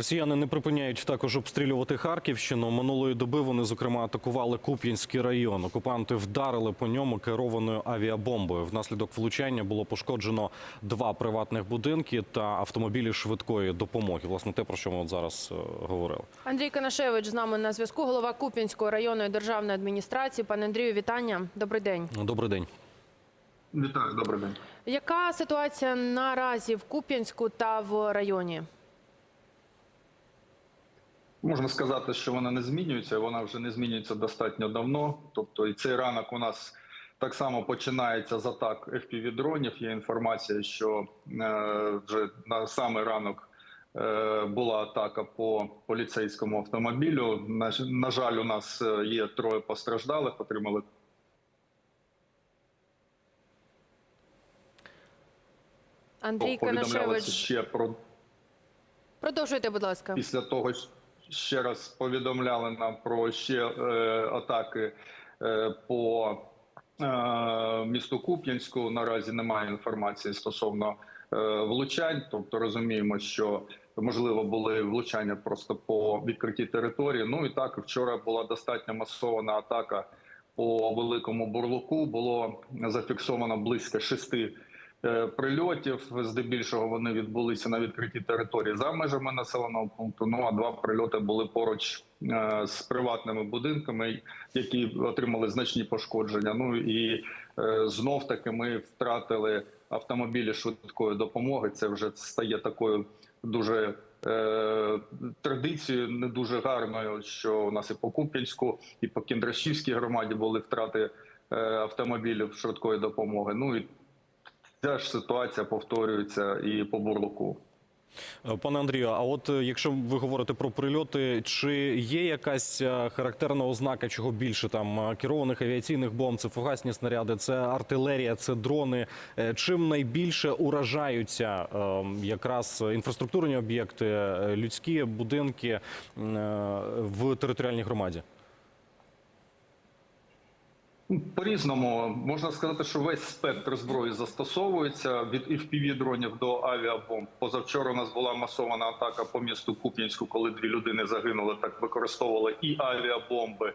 Росіяни не припиняють також обстрілювати Харківщину. Минулої доби вони, зокрема, атакували Куп'янський район. Окупанти вдарили по ньому керованою авіабомбою. Внаслідок влучання було пошкоджено два приватних будинки та автомобілі швидкої допомоги. Власне, те про що ми от зараз е, говорили. Андрій Канашевич з нами на зв'язку. Голова Куп'янської районної державної адміністрації. Пане Андрію, вітання. Добрий день. Добрий день. Вітаю, добрий день. Яка ситуація наразі в Куп'янську та в районі? Можна сказати, що вона не змінюється. Вона вже не змінюється достатньо давно. Тобто, і цей ранок у нас так само починається з атак fpv дронів. Є інформація, що е, вже на самий ранок е, була атака по поліцейському автомобілю. На, жаль, у нас е, є троє постраждалих, отримали Андрій Канашевич, ще про продовжуйте, будь ласка. Після того ж ще раз повідомляли нам про ще е, атаки е, по е, місту Куп'янську. Наразі немає інформації стосовно влучань. Тобто розуміємо, що можливо були влучання просто по відкритій території. Ну і так вчора була достатньо масована атака по великому бурлуку. Було зафіксовано близько шести прильотів. Здебільшого вони відбулися на відкритій території за межами населеного пункту. Ну а два прильоти були поруч е, з приватними будинками, які отримали значні пошкодження. Ну і е, знов таки ми втратили автомобілі швидкої допомоги. Це вже стає такою дуже. е, Традицією не дуже гарною, що у нас і по Куп'янську, і по Кіндрашівській громаді були втрати е, автомобілів швидкої допомоги. Ну і Ця ж ситуація повторюється і по бурлуку. Е, Пане Андрію, а от е, якщо ви говорите про прильоти, чи є якась е, характерна ознака, чого більше там керованих авіаційних бомб, це фугасні снаряди, це артилерія, це дрони? Чим найбільше уражаються е, якраз інфраструктурні об'єкти, людські будинки в територіальній громаді? Ну, По-різному можна сказати, що весь спектр зброї застосовується від fpv дронів до авіабомб. Позавчора у нас була масована атака по місту Куп'янську, коли дві людини загинули. Так використовували і авіабомби,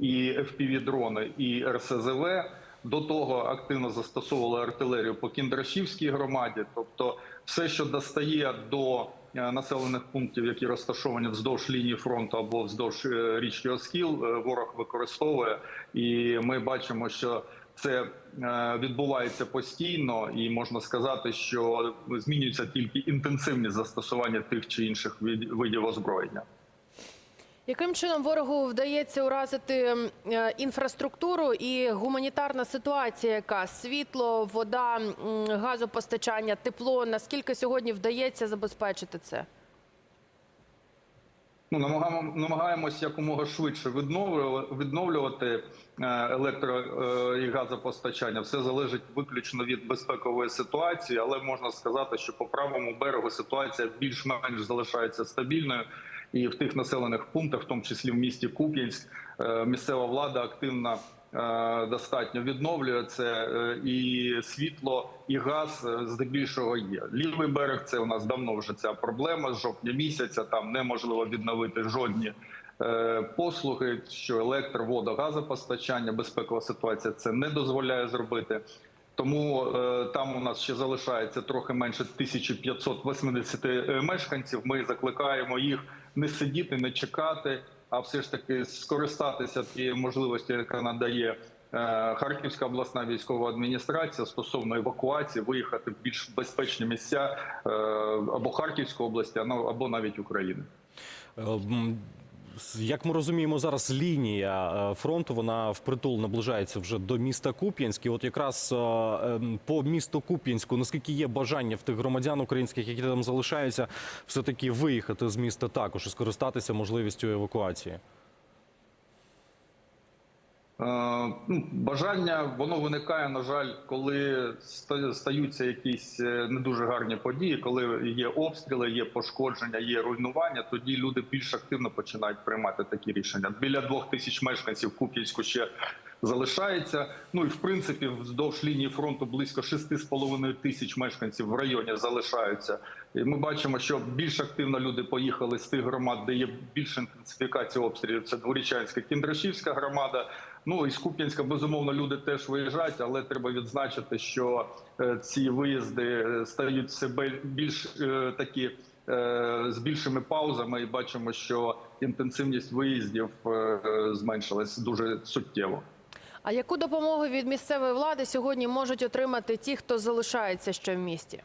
і fpv дрони, і РСЗВ. До того активно застосовували артилерію по Кіндрашівській громаді. Тобто, все, що достає до населених пунктів, які розташовані вздовж лінії фронту або вздовж е, річки Оскіл, е, ворог використовує, і ми бачимо, що це е, відбувається постійно, і можна сказати, що змінюється тільки інтенсивність застосування тих чи інших видів озброєння. Яким чином ворогу вдається уразити е, інфраструктуру і гуманітарна ситуація, яка світло, вода, газопостачання, тепло? Наскільки сьогодні вдається забезпечити це? Ну, намагаємо, намагаємось якомога швидше відновлювати, е, електро е, і газопостачання. Все залежить виключно від безпекової ситуації, але можна сказати, що по правому берегу ситуація більш-менш залишається стабільною. І в тих населених пунктах, в тому числі в місті Куп'янськ, е, місцева влада активно е, достатньо відновлює це, е, і світло, і газ здебільшого є. Лівий берег це у нас давно вже ця проблема з жовтня місяця. Там неможливо відновити жодні послуги, що електро, вода, газопостачання, безпекова ситуація це не дозволяє зробити. Тому там у нас ще залишається трохи менше 1580 е, мешканців. Ми закликаємо їх не сидіти, не чекати, а все ж таки скористатися тією можливості, яка надає е, Харківська обласна військова адміністрація стосовно евакуації, виїхати в більш безпечні місця е, або Харківської області, або навіть України. Як ми розуміємо, зараз лінія е, фронту вона впритул наближається вже до міста Куп'янськ. І От якраз е, ем, по місту Куп'янську, наскільки є бажання в тих громадян українських, які там залишаються, все таки виїхати з міста також і скористатися можливістю евакуації. Е, ну, бажання воно виникає, на жаль, коли стаються якісь е, не дуже гарні події, коли є обстріли, є пошкодження, є руйнування. Тоді люди більш активно починають приймати такі рішення. Біля двох тисяч мешканців Куп'янську ще залишається. Ну і в принципі, вздовж лінії фронту близько 6,5 тисяч мешканців в районі залишаються. І ми бачимо, що більш активно люди поїхали з тих громад, де є більша інтенсифікація обстрілів. Це Дворічанська, Кіндрашівська громада. Ну і з Куп'янська, безумовно, люди теж виїжджають, але треба відзначити, що е, ці виїзди е, стають все бе- більш е, такі з більшими паузами, і бачимо, що інтенсивність виїздів зменшилась дуже суттєво. А яку допомогу від місцевої влади сьогодні можуть отримати ті, хто залишається ще в місті?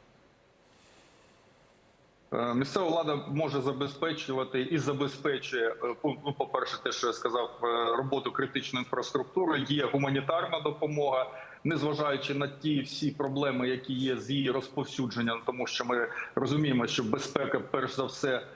Е, Місцева влада може забезпечувати і забезпечує е, по- ну, по-перше, те, що я сказав, е, роботу критичної інфраструктури. Є гуманітарна допомога, незважаючи на ті всі проблеми, які є з її розповсюдженням, тому що ми розуміємо, що безпека, перш за все,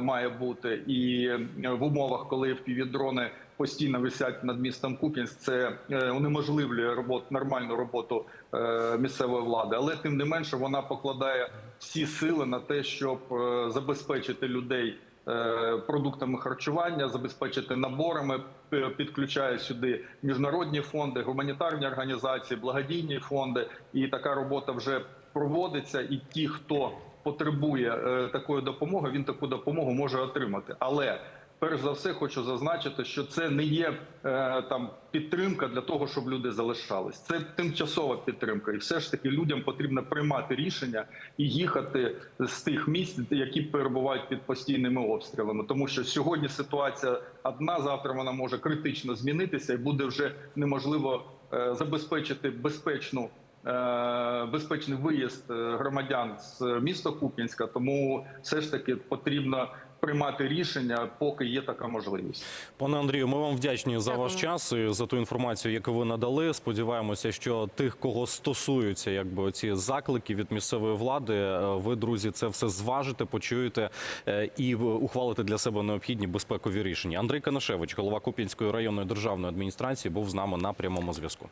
має бути і е, в умовах, коли впівдрони постійно висять над містом Куп'янськ, це е, унеможливлює роботу нормальну роботу е, місцевої влади, але тим не менше вона покладає всі сили на те, щоб е, забезпечити людей е, продуктами харчування, забезпечити наборами, е, підключає сюди міжнародні фонди, гуманітарні організації, благодійні фонди. І така робота вже проводиться. І ті, хто потребує е, такої допомоги, він таку допомогу може отримати. Але перш за все хочу зазначити, що це не є е, там підтримка для того, щоб люди залишались. Це тимчасова підтримка, і все ж таки людям потрібно приймати рішення і їхати з тих місць, які перебувають під постійними обстрілами. Тому що сьогодні ситуація одна, завтра вона може критично змінитися, і буде вже неможливо е, забезпечити безпечну. Е, Безпечний виїзд е, громадян з міста Куп'янська, тому все ж таки потрібно приймати рішення, поки є така можливість. Пане Андрію, ми вам вдячні за ваш час і за ту інформацію, яку ви надали. Сподіваємося, що тих, кого стосуються, якби ці заклики від місцевої влади, е, ви, друзі, це все зважите, почуєте і в- ухвалите для себе необхідні безпекові рішення. Андрій Канашевич, голова Куп'янської районної державної адміністрації, був з нами на прямому зв'язку.